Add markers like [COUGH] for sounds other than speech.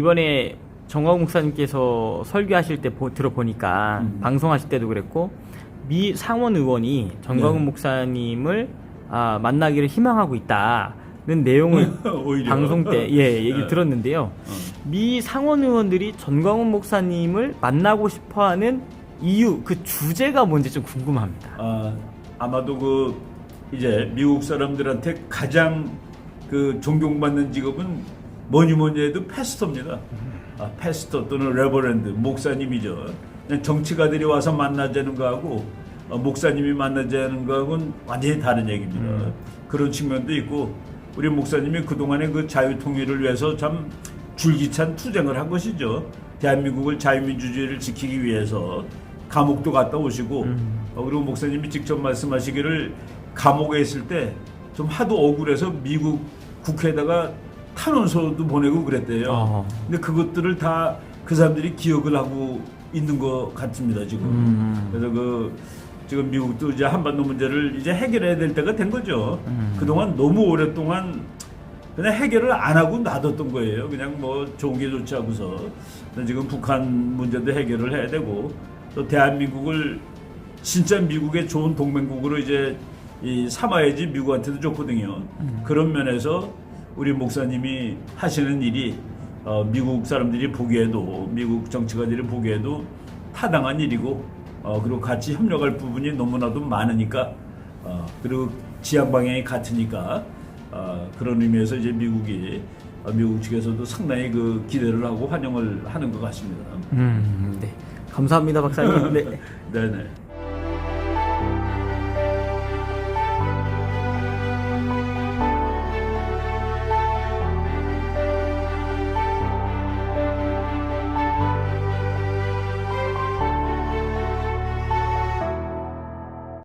이번에 정광 목사님께서 설교하실 때 보- 들어보니까 음. 방송하실 때도 그랬고 미 상원 의원이 정광훈 네. 목사님을 아, 만나기를 희망하고 있다는 내용을. [LAUGHS] 방송 때 예, 얘기 네. 들었는데요. 어. 미 상원 의원들이 전광훈 목사님을 만나고 싶어하는 이유 그 주제가 뭔지 좀 궁금합니다. 아, 아마도 그 이제 미국 사람들한테 가장 그 존경받는 직업은 뭐니 뭐니 해도 패스터입니다. 아, 패스터 또는 레버랜드 목사님이죠. 정치가들이 와서 만나자는 거하고 어, 목사님이 만나자는 거하고는 완전히 다른 얘기입니다. 음. 그런 측면도 있고 우리 목사님이 그동안의 그 자유 통일을 위해서 참 줄기찬 투쟁을 한 것이죠. 대한민국을 자유민주주의를 지키기 위해서 감옥도 갔다 오시고 음. 어, 그리고 목사님이 직접 말씀하시기를 감옥에 있을 때 좀 하도 억울해서 미국 국회에다가 탄원서도 보내고 그랬대요. 어허. 근데 그것들을 다 그 사람들이 기억을 하고 있는 것 같습니다 지금. 음. 그래서 그 지금 미국도 이제 한반도 문제를 이제 해결해야 될 때가 된 거죠. 음. 그동안 너무 오랫동안 그냥 해결을 안 하고 놔뒀던 거예요. 그냥 뭐 좋은 게 좋지 하고서. 지금 북한 문제도 해결을 해야 되고 또 대한민국을 진짜 미국의 좋은 동맹국으로 이제 이 삼아야지 미국한테도 좋거든요. 그런 면에서 우리 목사님이 하시는 일이 어, 미국 사람들이 보기에도 미국 정치가들이 보기에도 타당한 일이고 어, 그리고 같이 협력할 부분이 너무나도 많으니까 어, 그리고 지향 방향이 같으니까 어, 그런 의미에서 이제 미국이 어, 미국 측에서도 상당히 그 기대를 하고 환영을 하는 것 같습니다. 음, 네. 감사합니다, 박사님. [LAUGHS] 네. 네 네.